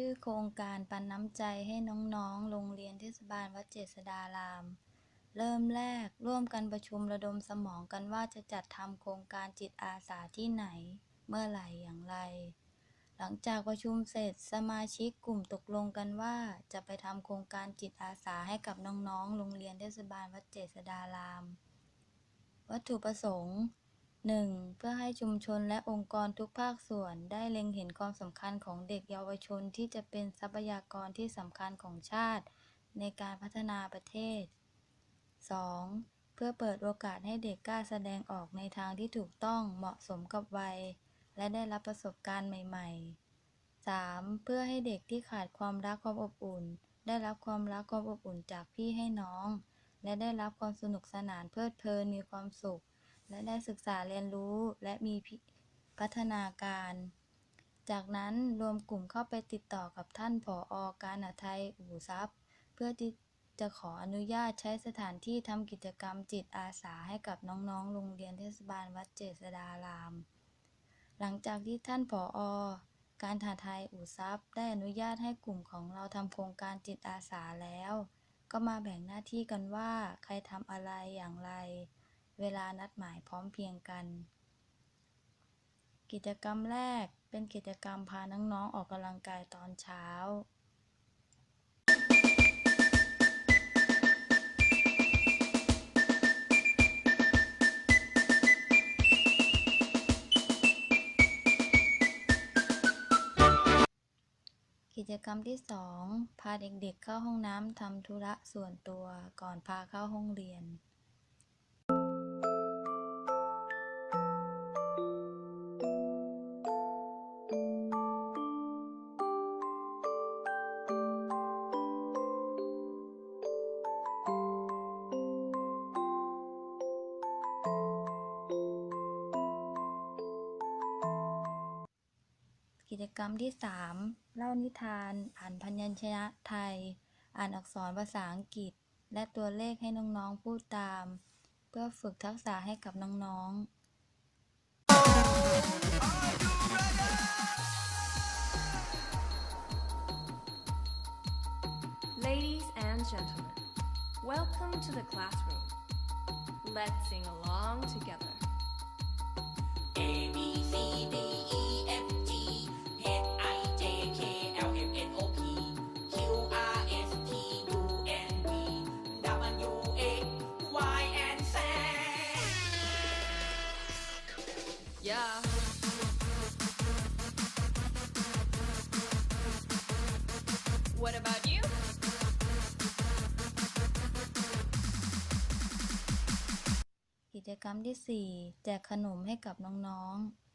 ชื่อโครงการปันน้ำใจให้น้องๆ โรงเรียนเทศบาลวัดเจษฎาราม เริ่มแรกร่วมกันประชุมระดมสมองกันว่าจะจัดทำโครงการจิตอาสาที่ไหน เมื่อไหร่อย่างไร หลังจากประชุมเสร็จสมาชิกกลุ่มตกลงกันว่าจะไปทำโครงการจิตอาสาให้กับน้องๆ โรงเรียนเทศบาลวัดเจษฎาราม วัตถุประสงค์ 1. เพื่อให้ชุมชนและองค์กรทุกภาคส่วนได้เล็งเห็นความสำคัญของเด็กเยาวชนที่จะเป็นทรัพยากรที่สำคัญของชาติ ในการพัฒนาประเทศ 2. เพื่อเปิดโอกาสให้เด็กกล้าแสดงออกในทางที่ถูกต้องเหมาะสมกับวัย และได้รับประสบการณ์ใหม่ ๆ 3. เพื่อให้เด็กที่ขาดความรักความอบอุ่น ได้รับความรักความอบอุ่นจากพี่ให้น้อง และได้รับความสนุกสนานเพลิดเพลินมีความสุข และได้ศึกษาเรียนรู้และมีพัฒนาการ จากนั้นรวมกลุ่มเข้าไปติดต่อกับท่านผออการอาไทยอู่ทรัพย์ เพื่อที่จะขออนุญาตใช้สถานที่ทำกิจกรรมจิตอาสาให้กับน้องๆ โรงเรียนเทศบาลวัดเจษฎาราม หลังจากที่ท่านผออการหาไทยอู่ทรัพย์ได้อนุญาตให้กลุ่มของเราทำโครงการจิตอาสาแล้ว ก็มาแบ่งหน้าที่กันว่าใครทำอะไรอย่างไร เวลานัดหมายพร้อมเพรียงกัน กิจกรรมแรกเป็นกิจกรรมพาน้องๆออกกำลังกายตอนเช้ากิจกรรมที่ 2 พาเด็กๆเข้าห้องน้ำทำธุระส่วนตัวก่อนพาเข้าห้องเรียน กิจกรรมที่ 3 เล่านิทาน อ่านพยัญชนะไทย อ่านอักษรภาษาอังกฤษ และตัวเลขให้น้องๆพูดตาม เพื่อฝึกทักษะให้กับน้องๆ Ladies and gentlemen, welcome to the classroom. Let's sing along together. จกรรมที่ 4 แจกขนมให้กับน้องๆ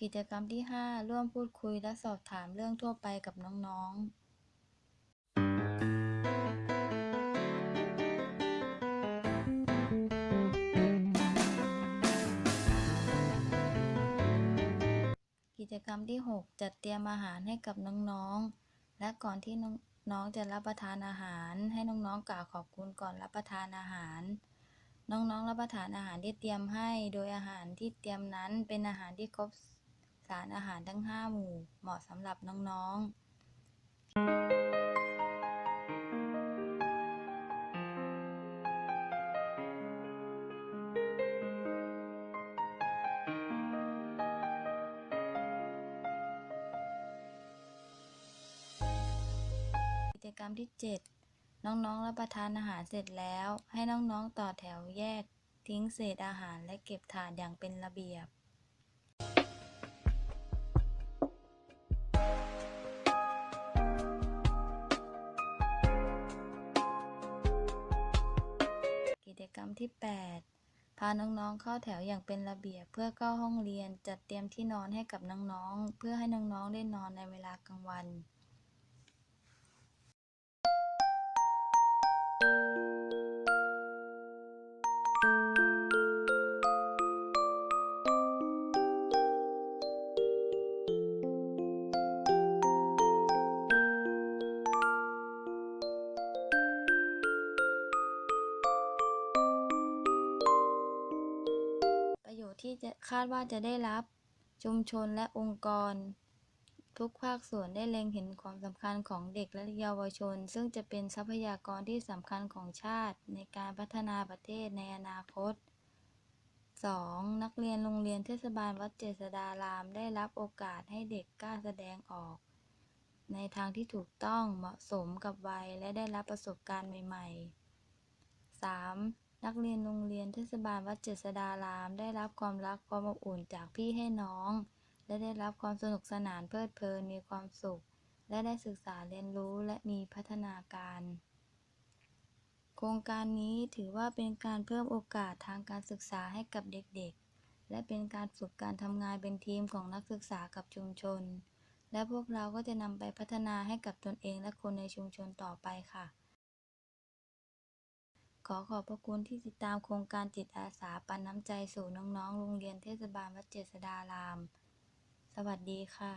กิจกรรมที่ 5 ร่วมพูดคุยและสอบถามเรื่องทั่วไปกับน้อง ๆ รมที่ 6 จัดเตรียมอาหารให้กับน้องๆ และก่อนที่น้องๆจะรับประทานอาหาร ให้น้องๆกล่าวขอบคุณก่อนรับประทานอาหาร น้องๆรับประทานอาหารที่เตรียมให้ โดยอาหารที่เตรียมนั้นเป็นอาหารที่ครบสารอาหารทั้ง 5 หมู่ เหมาะสำหรับน้องๆ กิจกรรมที่ 7 น้องๆรับประทานอาหารเสร็จแล้ว ให้น้องๆต่อแถวแยก ทิ้งเศษอาหารและเก็บถาดอย่างเป็นระเบียบกิจกรรมที่ 8 พาน้องๆเข้าแถวอย่างเป็นระเบียบเพื่อเข้าห้องเรียนจัดเตรียมที่นอนให้กับน้องๆ เพื่อให้น้องๆได้นอนในเวลากลางวัน คาดว่าจะได้รับ ชุมชนและองค์กร ทุกภาคส่วนได้เล็งเห็นความสำคัญของเด็กและเยาวชน ซึ่งจะเป็นทรัพยากรที่สำคัญของชาติในการพัฒนาประเทศในอนาคต 2. นักเรียนโรงเรียนเทศบาลวัดเจษฎาราม ได้รับโอกาสให้เด็กกล้าแสดงออก ในทางที่ถูกต้องเหมาะสมกับวัยและได้รับประสบการณ์ใหม่ ๆ 3. นักเรียนโรงเรียนเทศบาลวัดเจษฎาราม ได้รับความรักความอบอุ่นจากพี่ให้น้อง และได้รับความสนุกสนานเพลิดเพลินมีความสุข และได้ศึกษาเรียนรู้และมีพัฒนาการ โครงการนี้ถือว่าเป็นการเพิ่มโอกาสทางการศึกษาให้กับเด็กๆ และเป็นการฝึกการทำงานเป็นทีมของนักศึกษากับชุมชน และพวกเราก็จะนำไปพัฒนาให้กับตนเองและคนในชุมชนต่อไปค่ะ ขอขอบพระคุณที่ติดตามโครงการจิตอาสาปันน้ำใจสู่น้องๆ โรงเรียนเทศบาลวัดเจษดาราม สวัสดีค่ะ